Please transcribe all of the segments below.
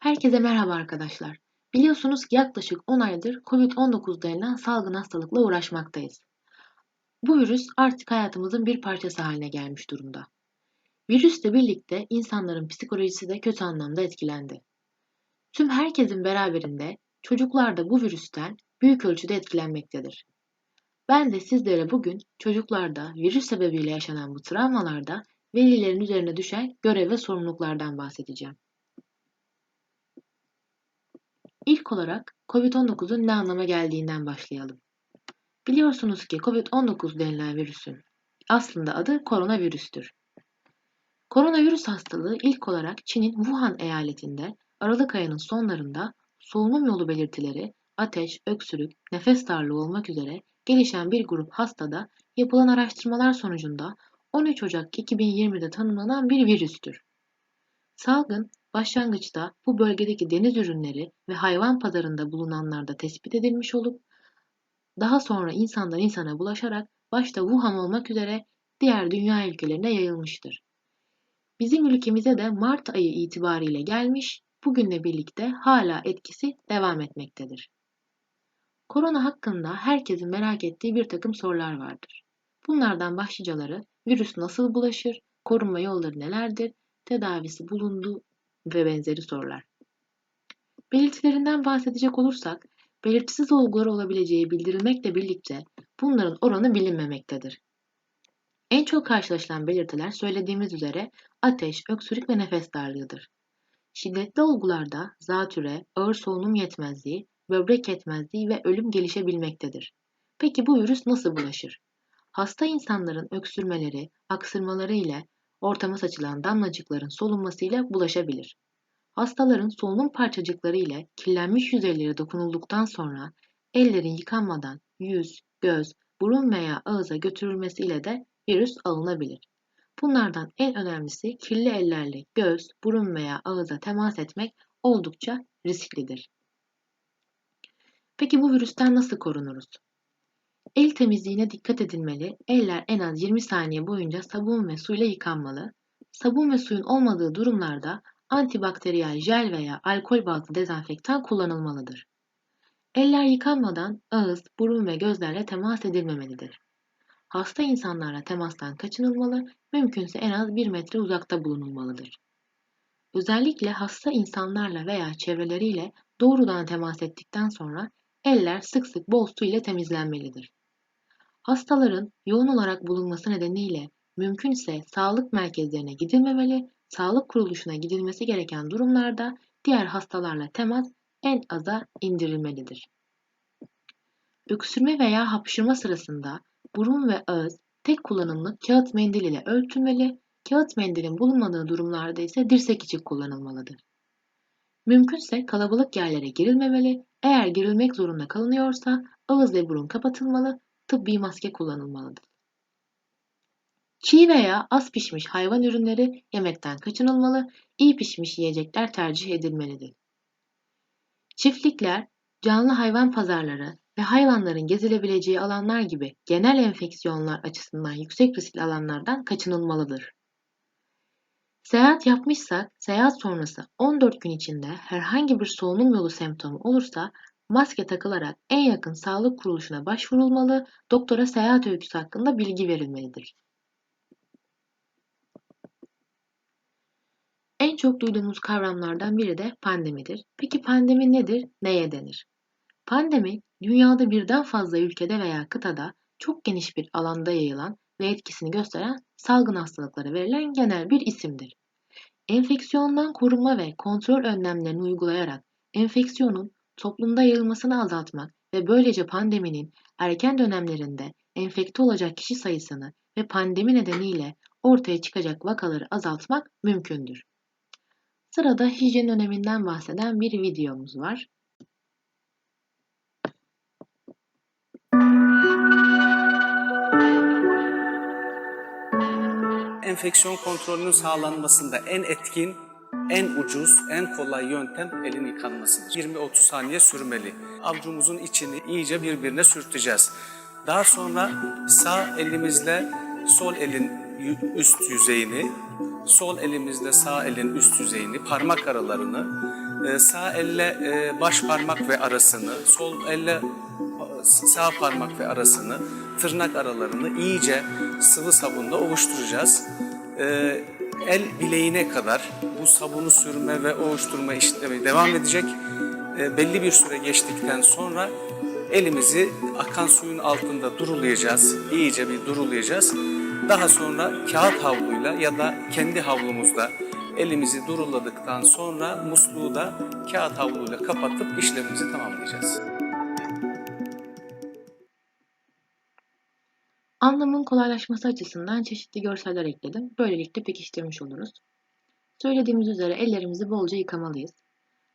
Herkese merhaba arkadaşlar. Biliyorsunuz ki yaklaşık 10 aydır COVID-19 denilen salgın hastalıkla uğraşmaktayız. Bu virüs artık hayatımızın bir parçası haline gelmiş durumda. Virüsle birlikte insanların psikolojisi de kötü anlamda etkilendi. Tüm herkesin beraberinde çocuklar da bu virüsten büyük ölçüde etkilenmektedir. Ben de sizlere bugün çocuklarda virüs sebebiyle yaşanan bu travmalarda velilerin üzerine düşen görev ve sorumluluklardan bahsedeceğim. İlk olarak COVID-19'un ne anlama geldiğinden başlayalım. Biliyorsunuz ki COVID-19 denilen virüsün aslında adı koronavirüstür. Koronavirüs hastalığı ilk olarak Çin'in Wuhan eyaletinde Aralık ayının sonlarında solunum yolu belirtileri, ateş, öksürük, nefes darlığı olmak üzere gelişen bir grup hastada yapılan araştırmalar sonucunda 13 Ocak 2020'de tanımlanan bir virüstür. Salgın başlangıçta bu bölgedeki deniz ürünleri ve hayvan pazarında bulunanlarda tespit edilmiş olup daha sonra insandan insana bulaşarak başta Wuhan olmak üzere diğer dünya ülkelerine yayılmıştır. Bizim ülkemize de Mart ayı itibariyle gelmiş, bugünle birlikte hala etkisi devam etmektedir. Korona hakkında herkesin merak ettiği bir takım sorular vardır. Bunlardan başlıcaları virüs nasıl bulaşır, korunma yolları nelerdir, tedavisi bulundu ve benzeri sorular. Belirtilerinden bahsedecek olursak, belirtisiz olgular olabileceği bildirilmekle birlikte bunların oranı bilinmemektedir. En çok karşılaşılan belirtiler söylediğimiz üzere ateş, öksürük ve nefes darlığıdır. Şiddetli olgularda zatüre, ağır solunum yetmezliği, böbrek yetmezliği ve ölüm gelişebilmektedir. Peki bu virüs nasıl bulaşır? Hasta insanların öksürmeleri, aksırmaları ile ortama saçılan damlacıkların solunmasıyla bulaşabilir. Hastaların solunum parçacıkları ile kirlenmiş yüzeylere dokunulduktan sonra ellerin yıkanmadan yüz, göz, burun veya ağıza götürülmesiyle de virüs alınabilir. Bunlardan en önemlisi kirli ellerle göz, burun veya ağıza temas etmek oldukça risklidir. Peki bu virüsten nasıl korunuruz? El temizliğine dikkat edilmeli, eller en az 20 saniye boyunca sabun ve suyla yıkanmalı. Sabun ve suyun olmadığı durumlarda antibakteriyel jel veya alkol bazlı dezenfektan kullanılmalıdır. Eller yıkanmadan ağız, burun ve gözlerle temas edilmemelidir. Hasta insanlarla temastan kaçınılmalı, mümkünse en az 1 metre uzakta bulunulmalıdır. Özellikle hasta insanlarla veya çevreleriyle doğrudan temas ettikten sonra eller sık sık bol su ile temizlenmelidir. Hastaların yoğun olarak bulunması nedeniyle mümkünse sağlık merkezlerine gidilmemeli, sağlık kuruluşuna gidilmesi gereken durumlarda diğer hastalarla temas en aza indirilmelidir. Öksürme veya hapşırma sırasında burun ve ağız tek kullanımlık kağıt mendil ile örtülmeli, kağıt mendilin bulunmadığı durumlarda ise dirsek içi kullanılmalıdır. Mümkünse kalabalık yerlere girilmemeli, eğer girilmek zorunda kalınıyorsa ağız ve burun kapatılmalı, tıbbi maske kullanılmalıdır. Çiğ veya az pişmiş hayvan ürünleri yemekten kaçınılmalı, iyi pişmiş yiyecekler tercih edilmelidir. Çiftlikler, canlı hayvan pazarları ve hayvanların gezilebileceği alanlar gibi genel enfeksiyonlar açısından yüksek riskli alanlardan kaçınılmalıdır. Seyahat yapmışsak, seyahat sonrası 14 gün içinde herhangi bir solunum yolu semptomu olursa maske takılarak en yakın sağlık kuruluşuna başvurulmalı, doktora seyahat öyküsü hakkında bilgi verilmelidir. En çok duyduğumuz kavramlardan biri de pandemidir. Peki pandemi nedir, neye denir? Pandemi, dünyada birden fazla ülkede veya kıtada çok geniş bir alanda yayılan ve etkisini gösteren salgın hastalıklara verilen genel bir isimdir. Enfeksiyondan korunma ve kontrol önlemlerini uygulayarak enfeksiyonun toplumda yayılmasını azaltmak ve böylece pandeminin erken dönemlerinde enfekte olacak kişi sayısını ve pandemi nedeniyle ortaya çıkacak vakaları azaltmak mümkündür. Sırada hijyen öneminden bahseden bir videomuz var. Enfeksiyon kontrolünün sağlanmasında en etkin, en ucuz, en kolay yöntem elin yıkanmasıdır. 20-30 saniye sürmeli. Avucumuzun içini iyice birbirine sürteceğiz. Daha sonra sağ elimizle sol elin üst yüzeyini, sol elimizle sağ elin üst yüzeyini, parmak aralarını e, sağ elle e, baş parmak ve arasını, sol elle e, sağ parmak ve arasını, tırnak aralarını iyice sıvı sabunla ovuşturacağız. E, el bileğine kadar bu sabunu sürme ve ovuşturma işlemi devam edecek. E, belli bir süre geçtikten sonra elimizi akan suyun altında durulayacağız. İyice bir durulayacağız. Daha sonra kağıt havluyla ya da kendi havlumuzda elimizi duruladıktan sonra musluğu da kağıt havluyla kapatıp işlemimizi tamamlayacağız. Anlamın kolaylaşması açısından çeşitli görseller ekledim. Böylelikle pekiştirmiş oluruz. Söylediğimiz üzere ellerimizi bolca yıkamalıyız.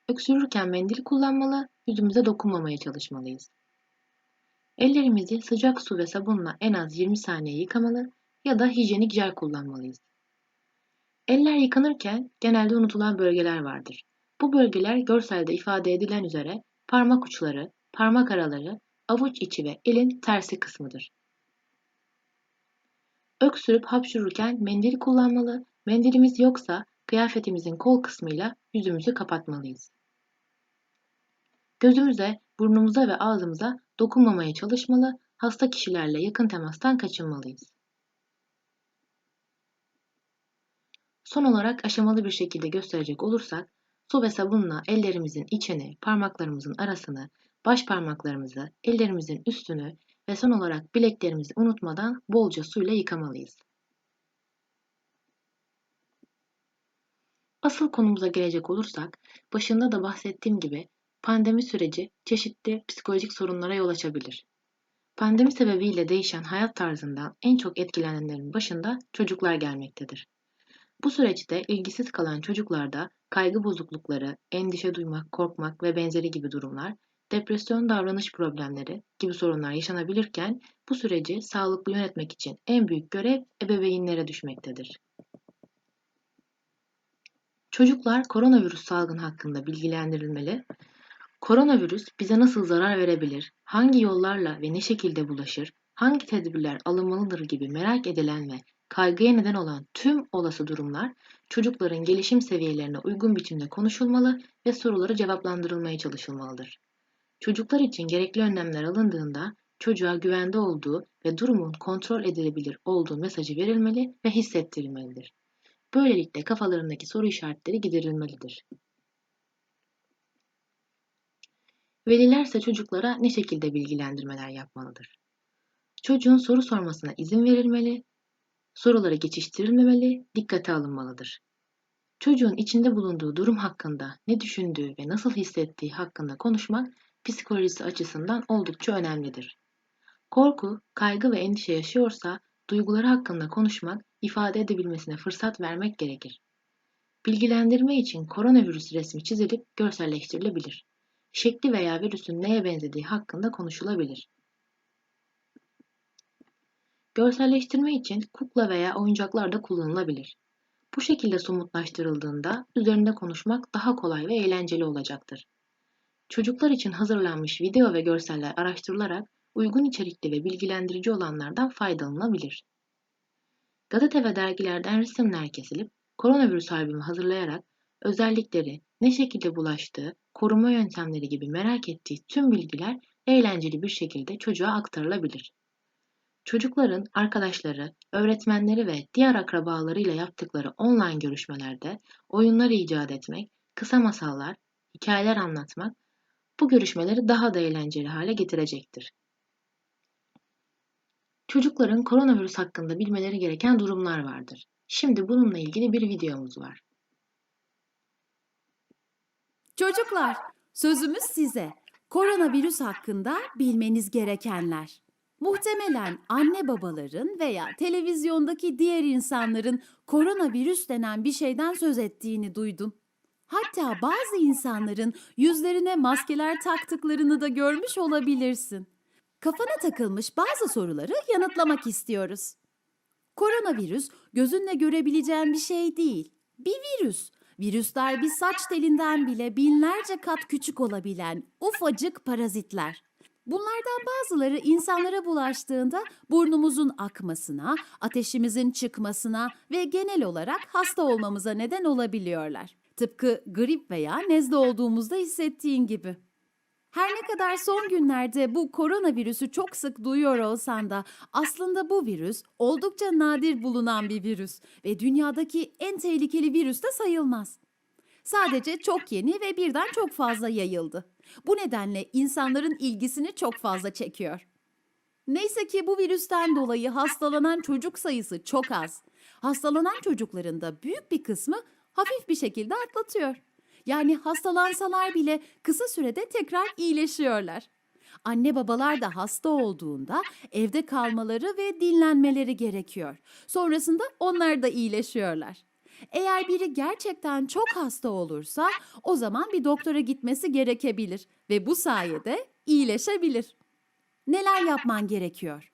Öksürürken mendil kullanmalı, yüzümüze dokunmamaya çalışmalıyız. Ellerimizi sıcak su ve sabunla en az 20 saniye yıkamalı ya da hijyenik jel kullanmalıyız. Eller yıkanırken genelde unutulan bölgeler vardır. Bu bölgeler görselde ifade edilen üzere parmak uçları, parmak araları, avuç içi ve elin tersi kısmıdır. Öksürüp hapşururken mendil kullanmalı, mendilimiz yoksa kıyafetimizin kol kısmıyla yüzümüzü kapatmalıyız. Gözümüze, burnumuza ve ağzımıza dokunmamaya çalışmalı, hasta kişilerle yakın temastan kaçınmalıyız. Son olarak aşamalı bir şekilde gösterecek olursak, su ve sabunla ellerimizin içini, parmaklarımızın arasını, baş parmaklarımızı, ellerimizin üstünü ve son olarak bileklerimizi unutmadan bolca suyla yıkamalıyız. Asıl konumuza gelecek olursak, başında da bahsettiğim gibi pandemi süreci çeşitli psikolojik sorunlara yol açabilir. Pandemi sebebiyle değişen hayat tarzından en çok etkilenenlerin başında çocuklar gelmektedir. Bu süreçte ilgisiz kalan çocuklarda kaygı bozuklukları, endişe duymak, korkmak ve benzeri gibi durumlar, depresyon davranış problemleri gibi sorunlar yaşanabilirken bu süreci sağlıklı yönetmek için en büyük görev ebeveynlere düşmektedir. Çocuklar koronavirüs salgını hakkında bilgilendirilmeli. Koronavirüs bize nasıl zarar verebilir, hangi yollarla ve ne şekilde bulaşır, hangi tedbirler alınmalıdır gibi merak edilen ve kaygıya neden olan tüm olası durumlar çocukların gelişim seviyelerine uygun biçimde konuşulmalı ve soruları cevaplandırılmaya çalışılmalıdır. Çocuklar için gerekli önlemler alındığında çocuğa güvende olduğu ve durumun kontrol edilebilir olduğu mesajı verilmeli ve hissettirilmelidir. Böylelikle kafalarındaki soru işaretleri giderilmelidir. Veliler ise çocuklara ne şekilde bilgilendirmeler yapmalıdır? Çocuğun soru sormasına izin verilmeli, soruları geçiştirilmemeli, dikkate alınmalıdır. Çocuğun içinde bulunduğu durum hakkında ne düşündüğü ve nasıl hissettiği hakkında konuşmak psikolojisi açısından oldukça önemlidir. Korku, kaygı ve endişe yaşıyorsa duyguları hakkında konuşmak, ifade edebilmesine fırsat vermek gerekir. Bilgilendirme için koronavirüs resmi çizilip görselleştirilebilir. Şekli veya virüsün neye benzediği hakkında konuşulabilir. Görselleştirme için kukla veya oyuncaklar da kullanılabilir. Bu şekilde somutlaştırıldığında üzerinde konuşmak daha kolay ve eğlenceli olacaktır. Çocuklar için hazırlanmış video ve görseller araştırılarak uygun içerikli ve bilgilendirici olanlardan faydalanılabilir. Gazete ve dergilerden resimler kesilip koronavirüs albümü hazırlayarak özellikleri, ne şekilde bulaştığı, koruma yöntemleri gibi merak ettiği tüm bilgiler eğlenceli bir şekilde çocuğa aktarılabilir. Çocukların arkadaşları, öğretmenleri ve diğer akrabalarıyla yaptıkları online görüşmelerde oyunlar icat etmek, kısa masallar, hikayeler anlatmak bu görüşmeleri daha da eğlenceli hale getirecektir. Çocukların koronavirüs hakkında bilmeleri gereken durumlar vardır. Şimdi bununla ilgili bir videomuz var. Çocuklar, sözümüz size. Koronavirüs hakkında bilmeniz gerekenler. Muhtemelen anne babaların veya televizyondaki diğer insanların koronavirüs denen bir şeyden söz ettiğini duydun. Hatta bazı insanların yüzlerine maskeler taktıklarını da görmüş olabilirsin. Kafana takılmış bazı soruları yanıtlamak istiyoruz. Koronavirüs gözünle görebileceğin bir şey değil. Bir virüs. Virüsler bir saç telinden bile binlerce kat küçük olabilen ufacık parazitler. Bunlardan bazıları insanlara bulaştığında burnumuzun akmasına, ateşimizin çıkmasına ve genel olarak hasta olmamıza neden olabiliyorlar. Tıpkı grip veya nezle olduğumuzda hissettiğin gibi. Her ne kadar son günlerde bu koronavirüsü çok sık duyuyor olsan da aslında bu virüs oldukça nadir bulunan bir virüs ve dünyadaki en tehlikeli virüs de sayılmaz. Sadece çok yeni ve birden çok fazla yayıldı. Bu nedenle insanların ilgisini çok fazla çekiyor. Neyse ki bu virüsten dolayı hastalanan çocuk sayısı çok az. Hastalanan çocukların da büyük bir kısmı hafif bir şekilde atlatıyor. Yani hastalansalar bile kısa sürede tekrar iyileşiyorlar. Anne babalar da hasta olduğunda evde kalmaları ve dinlenmeleri gerekiyor. Sonrasında onlar da iyileşiyorlar. Eğer biri gerçekten çok hasta olursa o zaman bir doktora gitmesi gerekebilir ve bu sayede iyileşebilir. Neler yapman gerekiyor?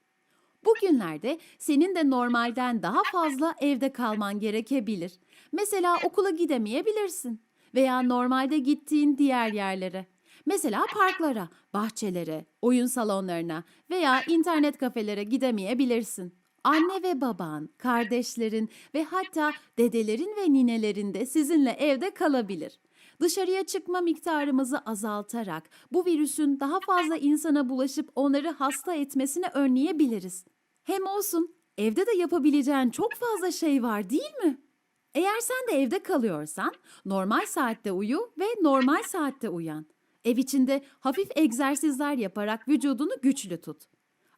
Bugünlerde senin de normalden daha fazla evde kalman gerekebilir. Mesela okula gidemeyebilirsin veya normalde gittiğin diğer yerlere. Mesela parklara, bahçelere, oyun salonlarına veya internet kafelere gidemeyebilirsin. Anne ve baban, kardeşlerin ve hatta dedelerin ve ninelerin de sizinle evde kalabilir. Dışarıya çıkma miktarımızı azaltarak bu virüsün daha fazla insana bulaşıp onları hasta etmesini önleyebiliriz. Hem olsun evde de yapabileceğin çok fazla şey var değil mi? Eğer sen de evde kalıyorsan normal saatte uyu ve normal saatte uyan. Ev içinde hafif egzersizler yaparak vücudunu güçlü tut.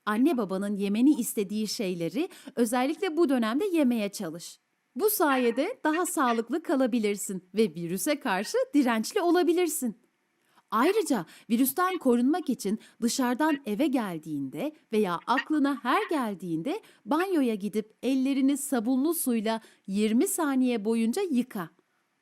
Anne babanın yemeni istediği şeyleri özellikle bu dönemde yemeye çalış. Bu sayede daha sağlıklı kalabilirsin ve virüse karşı dirençli olabilirsin. Ayrıca virüsten korunmak için dışarıdan eve geldiğinde veya aklına her geldiğinde banyoya gidip ellerini sabunlu suyla 20 saniye boyunca yıka.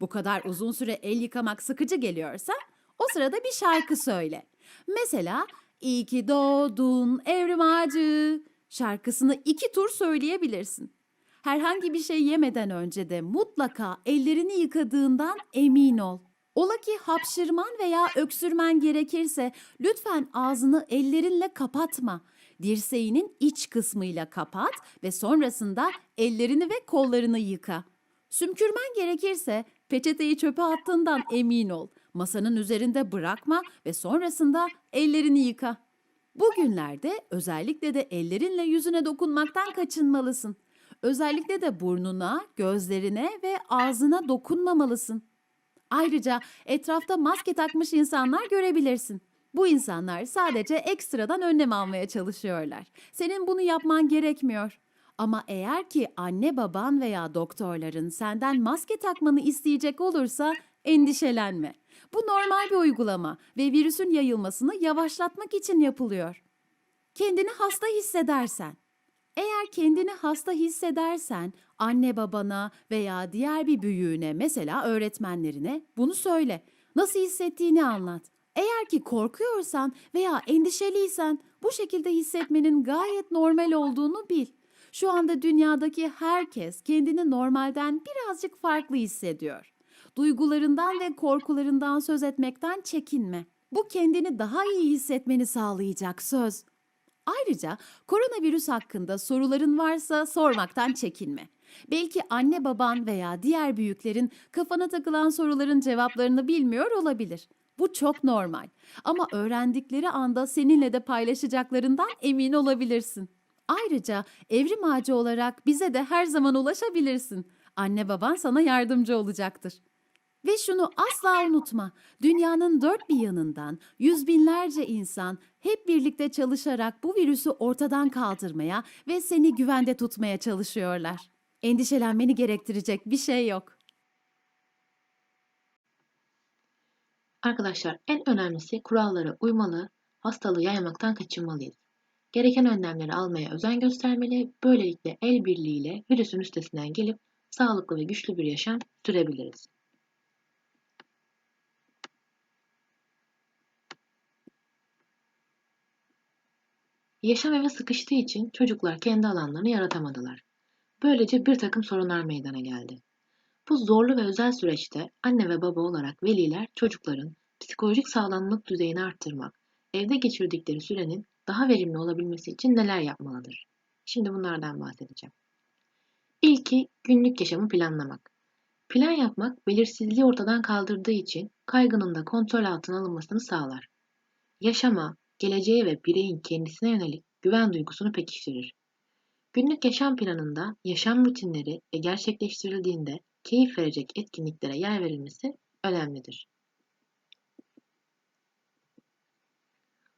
Bu kadar uzun süre el yıkamak sıkıcı geliyorsa o sırada bir şarkı söyle. Mesela İyi ki doğdun evrim ağacı şarkısını iki tur söyleyebilirsin. Herhangi bir şey yemeden önce de mutlaka ellerini yıkadığından emin ol. Ola ki hapşırman veya öksürmen gerekirse lütfen ağzını ellerinle kapatma. Dirseğinin iç kısmıyla kapat ve sonrasında ellerini ve kollarını yıka. Sümkürmen gerekirse peçeteyi çöpe attığından emin ol. Masanın üzerinde bırakma ve sonrasında ellerini yıka. Bugünlerde özellikle de ellerinle yüzüne dokunmaktan kaçınmalısın. Özellikle de burnuna, gözlerine ve ağzına dokunmamalısın. Ayrıca etrafta maske takmış insanlar görebilirsin. Bu insanlar sadece ekstradan önlem almaya çalışıyorlar. Senin bunu yapman gerekmiyor. Ama eğer ki anne baban veya doktorların senden maske takmanı isteyecek olursa endişelenme. Bu normal bir uygulama ve virüsün yayılmasını yavaşlatmak için yapılıyor. Kendini hasta hissedersen eğer kendini hasta hissedersen anne babana veya diğer bir büyüğüne mesela öğretmenlerine bunu söyle. Nasıl hissettiğini anlat. Eğer ki korkuyorsan veya endişeliysen bu şekilde hissetmenin gayet normal olduğunu bil. Şu anda dünyadaki herkes kendini normalden birazcık farklı hissediyor. Duygularından ve korkularından söz etmekten çekinme. Bu kendini daha iyi hissetmeni sağlayacak söz. Ayrıca koronavirüs hakkında soruların varsa sormaktan çekinme. Belki anne baban veya diğer büyüklerin kafana takılan soruların cevaplarını bilmiyor olabilir. Bu çok normal. Ama öğrendikleri anda seninle de paylaşacaklarından emin olabilirsin. Ayrıca evrim ağacı olarak bize de her zaman ulaşabilirsin. Anne baban sana yardımcı olacaktır. Ve şunu asla unutma. Dünyanın dört bir yanından yüz binlerce insan hep birlikte çalışarak bu virüsü ortadan kaldırmaya ve seni güvende tutmaya çalışıyorlar. Endişelenmeni gerektirecek bir şey yok. Arkadaşlar en önemlisi kurallara uymalı, hastalığı yaymaktan kaçınmalıyız. Gereken önlemleri almaya özen göstermeli, böylelikle el birliğiyle virüsün üstesinden gelip sağlıklı ve güçlü bir yaşam sürebiliriz. Yaşam eve sıkıştığı için çocuklar kendi alanlarını yaratamadılar. Böylece bir takım sorunlar meydana geldi. Bu zorlu ve özel süreçte anne ve baba olarak veliler çocukların psikolojik sağlamlık düzeyini arttırmak, evde geçirdikleri sürenin daha verimli olabilmesi için neler yapmalıdır? Şimdi bunlardan bahsedeceğim. İlki günlük yaşamı planlamak. Plan yapmak belirsizliği ortadan kaldırdığı için kaygının da kontrol altına alınmasını sağlar. Yaşama, geleceğe ve bireyin kendisine yönelik güven duygusunu pekiştirir. Günlük yaşam planında yaşam rutinleri ve gerçekleştirildiğinde keyif verecek etkinliklere yer verilmesi önemlidir.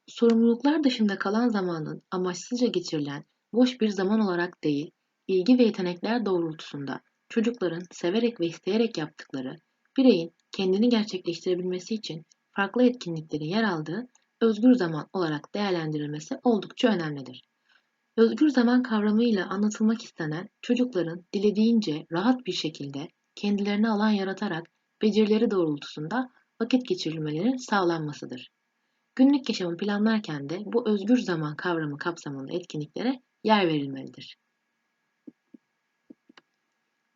Sorumluluklar dışında kalan zamanın amaçsızca geçirilen boş bir zaman olarak değil, ilgi ve yetenekler doğrultusunda çocukların severek ve isteyerek yaptıkları, bireyin kendini gerçekleştirebilmesi için farklı etkinliklerin yer aldığı özgür zaman olarak değerlendirilmesi oldukça önemlidir. Özgür zaman kavramıyla anlatılmak istenen çocukların dilediğince rahat bir şekilde kendilerine alan yaratarak becerileri doğrultusunda vakit geçirilmeleri sağlanmasıdır. Günlük yaşamı planlarken de bu özgür zaman kavramı kapsamında etkinliklere yer verilmelidir.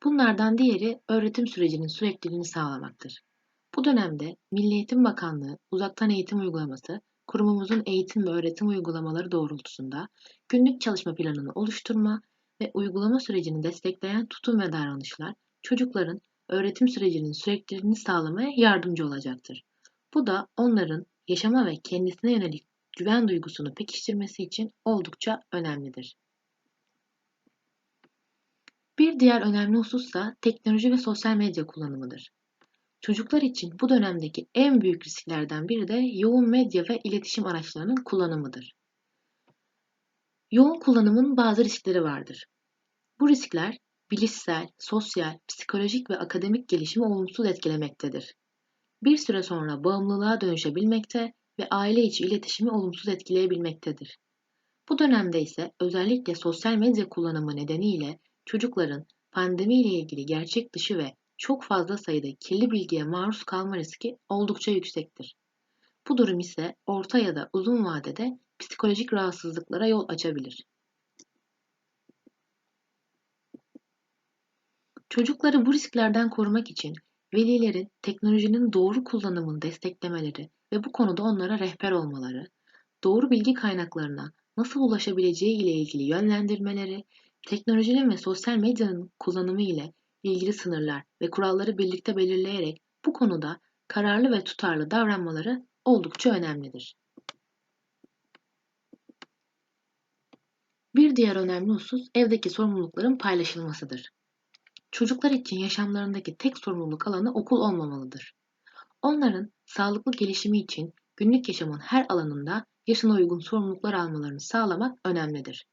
Bunlardan diğeri öğretim sürecinin sürekliliğini sağlamaktır. Bu dönemde Milli Eğitim Bakanlığı uzaktan eğitim uygulaması kurumumuzun eğitim ve öğretim uygulamaları doğrultusunda günlük çalışma planını oluşturma ve uygulama sürecini destekleyen tutum ve davranışlar çocukların öğretim sürecinin sürekliliğini sağlamaya yardımcı olacaktır. Bu da onların yaşama ve kendisine yönelik güven duygusunu pekiştirmesi için oldukça önemlidir. Bir diğer önemli husussa teknoloji ve sosyal medya kullanımıdır. Çocuklar için bu dönemdeki en büyük risklerden biri de yoğun medya ve iletişim araçlarının kullanımıdır. Yoğun kullanımın bazı riskleri vardır. Bu riskler bilişsel, sosyal, psikolojik ve akademik gelişimi olumsuz etkilemektedir. Bir süre sonra bağımlılığa dönüşebilmekte ve aile içi iletişimi olumsuz etkileyebilmektedir. Bu dönemde ise özellikle sosyal medya kullanımı nedeniyle çocukların pandemi ile ilgili gerçek dışı ve çok fazla sayıda kirli bilgiye maruz kalma riski oldukça yüksektir. Bu durum ise orta ya da uzun vadede psikolojik rahatsızlıklara yol açabilir. Çocukları bu risklerden korumak için velilerin teknolojinin doğru kullanımını desteklemeleri ve bu konuda onlara rehber olmaları, doğru bilgi kaynaklarına nasıl ulaşabileceği ile ilgili yönlendirmeleri, teknolojinin ve sosyal medyanın kullanımı ile ilgili sınırlar ve kuralları birlikte belirleyerek bu konuda kararlı ve tutarlı davranmaları oldukça önemlidir. Bir diğer önemli husus evdeki sorumlulukların paylaşılmasıdır. Çocuklar için yaşamlarındaki tek sorumluluk alanı okul olmamalıdır. Onların sağlıklı gelişimi için günlük yaşamın her alanında yaşına uygun sorumluluklar almalarını sağlamak önemlidir.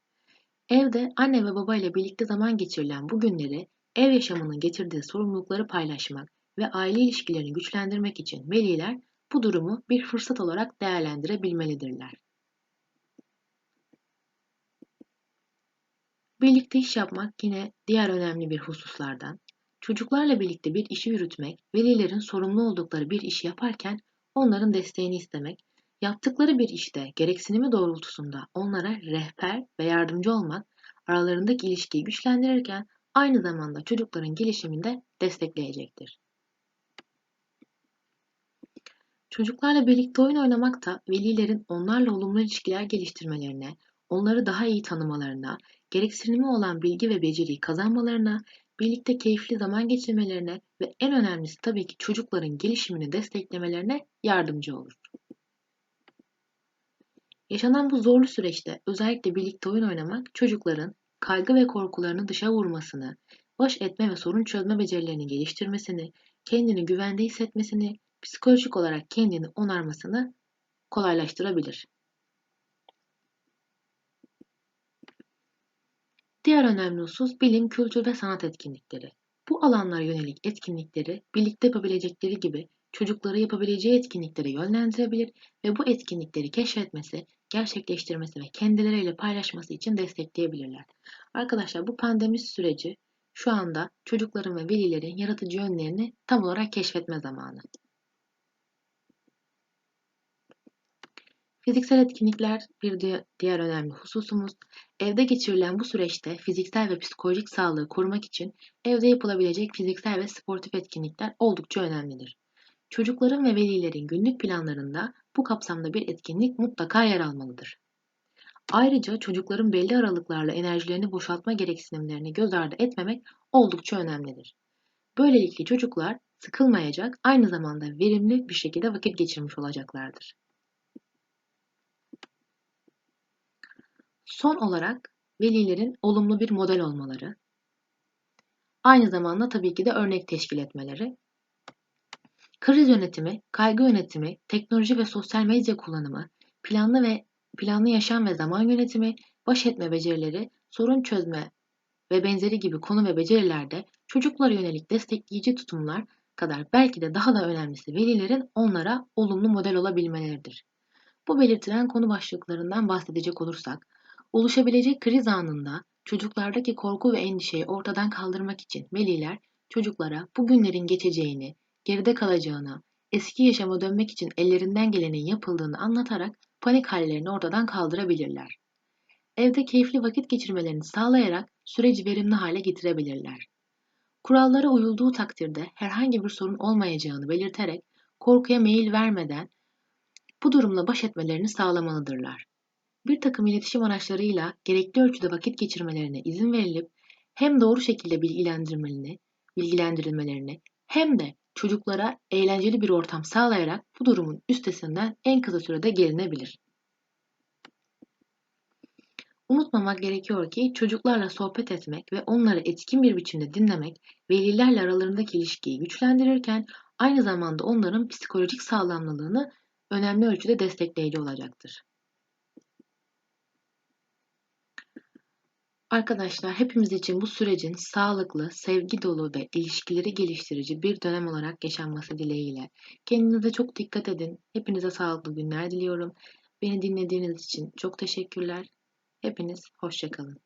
Evde anne ve baba ile birlikte zaman geçirilen bu günleri ev yaşamının getirdiği sorumlulukları paylaşmak ve aile ilişkilerini güçlendirmek için veliler bu durumu bir fırsat olarak değerlendirebilmelidirler. Birlikte iş yapmak yine diğer önemli bir hususlardan. Çocuklarla birlikte bir işi yürütmek, velilerin sorumlu oldukları bir işi yaparken onların desteğini istemek, yaptıkları bir işte gereksinimi doğrultusunda onlara rehber ve yardımcı olmak, aralarındaki ilişkiyi güçlendirirken aynı zamanda çocukların gelişiminde destekleyecektir. Çocuklarla birlikte oyun oynamak da velilerin onlarla olumlu ilişkiler geliştirmelerine, onları daha iyi tanımalarına, gereksinimi olan bilgi ve beceriyi kazanmalarına, birlikte keyifli zaman geçirmelerine ve en önemlisi tabii ki çocukların gelişimini desteklemelerine yardımcı olur. Yaşanan bu zorlu süreçte özellikle birlikte oyun oynamak çocukların kaygı ve korkularını dışa vurmasını, baş etme ve sorun çözme becerilerini geliştirmesini, kendini güvende hissetmesini, psikolojik olarak kendini onarmasını kolaylaştırabilir. Diğer önemli husus bilim, kültür ve sanat etkinlikleri. Bu alanlara yönelik etkinlikleri birlikte yapabilecekleri gibi çocukları yapabileceği etkinliklere yönlendirebilir ve bu etkinlikleri keşfetmesi, gerçekleştirmesi ve kendileriyle paylaşması için destekleyebilirler. Arkadaşlar bu pandemi süreci şu anda çocukların ve velilerin yaratıcı yönlerini tam olarak keşfetme zamanı. Fiziksel etkinlikler bir diğer önemli hususumuz. Evde geçirilen bu süreçte fiziksel ve psikolojik sağlığı korumak için evde yapılabilecek fiziksel ve sportif etkinlikler oldukça önemlidir. Çocukların ve velilerin günlük planlarında bu kapsamda bir etkinlik mutlaka yer almalıdır. Ayrıca çocukların belli aralıklarla enerjilerini boşaltma gereksinimlerini göz ardı etmemek oldukça önemlidir. Böylelikle çocuklar sıkılmayacak, aynı zamanda verimli bir şekilde vakit geçirmiş olacaklardır. Son olarak velilerin olumlu bir model olmaları, aynı zamanda tabii ki de örnek teşkil etmeleri, kriz yönetimi, kaygı yönetimi, teknoloji ve sosyal medya kullanımı, planlı ve planlı yaşam ve zaman yönetimi, baş etme becerileri, sorun çözme ve benzeri gibi konu ve becerilerde çocuklara yönelik destekleyici tutumlar kadar belki de daha da önemlisi velilerin onlara olumlu model olabilmeleridir. Bu belirtilen konu başlıklarından bahsedecek olursak, oluşabilecek kriz anında çocuklardaki korku ve endişeyi ortadan kaldırmak için veliler çocuklara bu günlerin geçeceğini, geride kalacağını, eski yaşama dönmek için ellerinden gelenin yapıldığını anlatarak panik hallerini ortadan kaldırabilirler. Evde keyifli vakit geçirmelerini sağlayarak süreci verimli hale getirebilirler. Kurallara uyulduğu takdirde herhangi bir sorun olmayacağını belirterek korkuya meyil vermeden bu durumla baş etmelerini sağlamalıdırlar. Bir takım iletişim araçlarıyla gerekli ölçüde vakit geçirmelerine izin verilip hem doğru şekilde bilgilendirmelerini, bilgilendirilmelerini hem de çocuklara eğlenceli bir ortam sağlayarak bu durumun üstesinden en kısa sürede gelinebilir. Unutmamak gerekiyor ki çocuklarla sohbet etmek ve onları etkin bir biçimde dinlemek velilerle aralarındaki ilişkiyi güçlendirirken aynı zamanda onların psikolojik sağlamlılığını önemli ölçüde destekleyici olacaktır. Arkadaşlar hepimiz için bu sürecin sağlıklı, sevgi dolu ve ilişkileri geliştirici bir dönem olarak yaşanması dileğiyle. Kendinize çok dikkat edin. Hepinize sağlıklı günler diliyorum. Beni dinlediğiniz için çok teşekkürler. Hepiniz hoşçakalın.